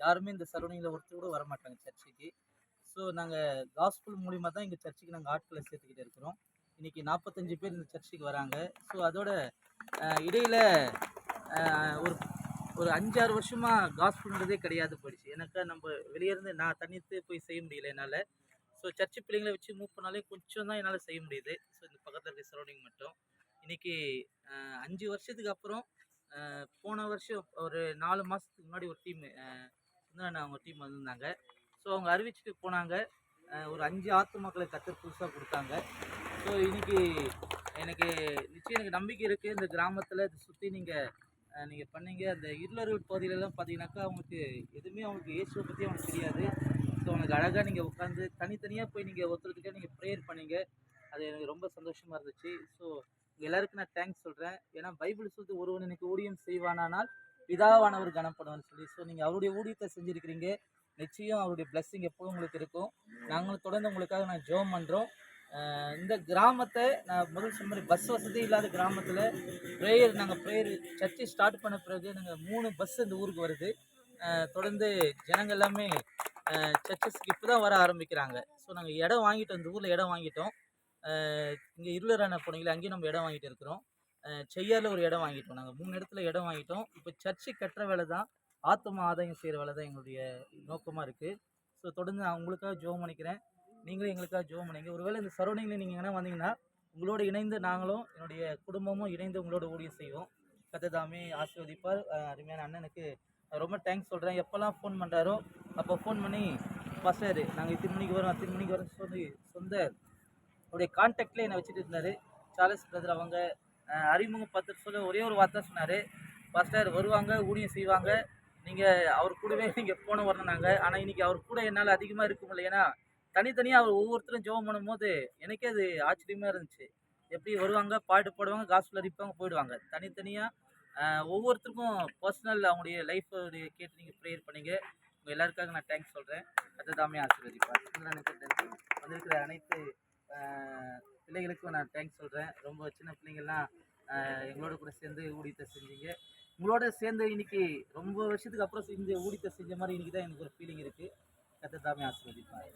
யாருமே இந்த சரௌண்டிங்கில் ஒருத்தர் கூட வர மாட்டாங்க சர்ச்சுக்கு. ஸோ நாங்கள் காஸ்பிள் மூலிமா தான் எங்கள் சர்ச்சுக்கு நாங்கள் ஆட்களை சேர்த்துக்கிட்டு இருக்கிறோம். இன்றைக்கி நாற்பத்தஞ்சு பேர் இந்த சர்ச்சுக்கு வராங்க. ஸோ அதோட இடையில் ஒரு ஒரு அஞ்சாறு வருஷமாக காஸ்பிள்ன்றதே கிடையாது போயிடுச்சு. எனக்கு நம்ம வெளியே இருந்து நான் தனித்து போய் செய்ய முடியல என்னால். ஸோ சர்ச்சு பிள்ளைங்களை வச்சு மூவ் பண்ணாலே கொஞ்சம் தான் என்னால் செய்ய முடியுது. ஸோ இந்த பக்கத்தில் இருக்க சரௌண்டிங் மட்டும். இன்றைக்கி அஞ்சு வருஷத்துக்கு அப்புறம் போன வருஷம் ஒரு நாலு மாதத்துக்கு முன்னாடி ஒரு டீம் நான் அவங்க டீம் வந்திருந்தாங்க. ஸோ அவங்க அறிவிச்சுட்டு போனாங்க. ஒரு அஞ்சு ஆத்துமாக்களை கத்தர் புதுசாக கொடுத்தாங்க. ஸோ இன்னைக்கு எனக்கு நிச்சயம் எனக்கு நம்பிக்கை இருக்குது இந்த கிராமத்தில் இதை சுற்றி நீங்கள் நீங்கள் பண்ணீங்க. அந்த இருளர்கள் பகுதியிலலாம் பார்த்தீங்கன்னாக்கா அவங்களுக்கு எதுவுமே அவங்களுக்கு இயேசுவை பற்றி அவங்களுக்கு தெரியாது. ஸோ அவங்களுக்கு அழகாக நீங்கள் உட்காந்து தனித்தனியாக போய் நீங்கள் ஒருத்தருக்கிட்ட நீங்கள் ப்ரேயர் பண்ணீங்க. அது எனக்கு ரொம்ப சந்தோஷமாக இருந்துச்சு. ஸோ எல்லாருக்கும் நான் தேங்க்ஸ் சொல்கிறேன் ஏன்னா பைபிள் சொல்லிட்டு ஒருவன் எனக்கு ஊழியம் செய்வானானால் பிதாவானவர் கனப்படுவான்னு சொல்லி. ஸோ நீங்கள் அவருடைய ஊழியத்தை செஞ்சுருக்கிறீங்க. நிச்சயம் அவருடைய பிளஸ்ஸிங் எப்போதும் உங்களுக்கு இருக்கும். நாங்களும் தொடர்ந்து உங்களுக்காக நான் ஜெபம் பண்ணுறோம் இந்த கிராமத்தை நான் முதல் சொன்ன மாதிரி பஸ் வசதி இல்லாத கிராமத்தில் ப்ரேயர் நாங்கள் ப்ரேயர் சர்ச்சை ஸ்டார்ட் பண்ண பிறகு நாங்கள் மூணு பஸ் இந்த ஊருக்கு வருது. தொடர்ந்து ஜனங்கள் எல்லாமே சர்ச்சஸ்க்கு இப்போ தான் வர ஆரம்பிக்கிறாங்க. ஸோ நாங்கள் இடம் வாங்கிட்டோம். இந்த ஊரில் இடம் வாங்கிட்டோம். இங்கே இருளரான போனீங்களே அங்கேயும் நம்ம இடம் வாங்கிட்டு இருக்கிறோம். செய்யாரில் ஒரு இடம் வாங்கிட்டோம். நாங்கள் மூணு இடத்துல இடம் வாங்கிட்டோம். இப்போ சர்ச்சை கட்டுற வேலை தான் ஆத்ம ஆதாயம் செய்கிற வேலை தான் எங்களுடைய நோக்கமாக இருக்குது ஸோ தொடர்ந்து நான் உங்களுக்காக ஜோம் பண்ணிக்கிறேன். நீங்களும் எங்களுக்காக ஜோம் பண்ணிங்க. ஒருவேளை இந்த சரௌண்டிங்கில் நீங்கள் என்ன வந்தீங்கன்னா உங்களோட இணைந்து நாங்களும் என்னுடைய குடும்பமும் இணைந்து உங்களோட ஊழியம் செய்வோம். கத்ததாமே ஆசீர்வதிப்பார். அருமையான அண்ணனுக்கு ரொம்ப தேங்க்ஸ் சொல்கிறேன் எப்போல்லாம் ஃபோன் பண்ணுறாரோ அப்போ ஃபோன் பண்ணி பாஸ்டர் நாங்கள் இத்தனை மணிக்கு வரோம். அத்தனை மணிக்கு வரோம் சொல்லி சொந்த அவருடைய கான்டாக்டில் என்னை வச்சுட்டு இருந்தார். சார்லஸ் பிரதர் அவங்க அறிமுகப்படுத்த அறிமுகம் சொல்ல ஒரே ஒரு வார்த்தை சொன்னார். பாஸ்டர் வருவாங்க ஊழியம் செய்வாங்க. நீங்கள் அவர் கூடவே நீங்கள் போன வரணுனாங்க ஆனால் இன்றைக்கி அவர் கூட என்னால் அதிகமாக இருக்க முடியல. ஏன்னா தனித்தனியாக அவர் ஒவ்வொருத்தரும் ஜெபம் பண்ணும்போது எனக்கே அது ஆச்சரியமாக இருந்துச்சு. எப்படி வருவாங்க பாட்டு பாடுவாங்க காசுல அடிப்பாங்க போயிடுவாங்க. தனித்தனியாக ஒவ்வொருத்தருக்கும் பர்சனல் அவங்களுடைய லைஃப்பை கேட்டு நீங்கள் ப்ரேயர் பண்ணீங்க. உங்கள் எல்லாருக்காக நான் தேங்க்ஸ் சொல்கிறேன் அதுதாமே ஆசீர்வதிப்பார். வந்திருக்கிற அனைத்து பிள்ளைகளுக்கும் நான் தேங்க்ஸ் சொல்கிறேன் ரொம்ப சின்ன பிள்ளைங்கள்லாம் எங்களோட கூட சேர்ந்து ஊழியத்தை செஞ்சீங்க. உங்களோட சேர்ந்து இன்னைக்கு ரொம்ப வருஷத்துக்கு அப்புறம் செஞ்ச ஊழியத்தை செஞ்ச மாதிரி இன்னைக்கு தான் எனக்கு ஒரு ஃபீலிங் இருக்குது கத்ததாமே ஆசீர்வதிப்பார்.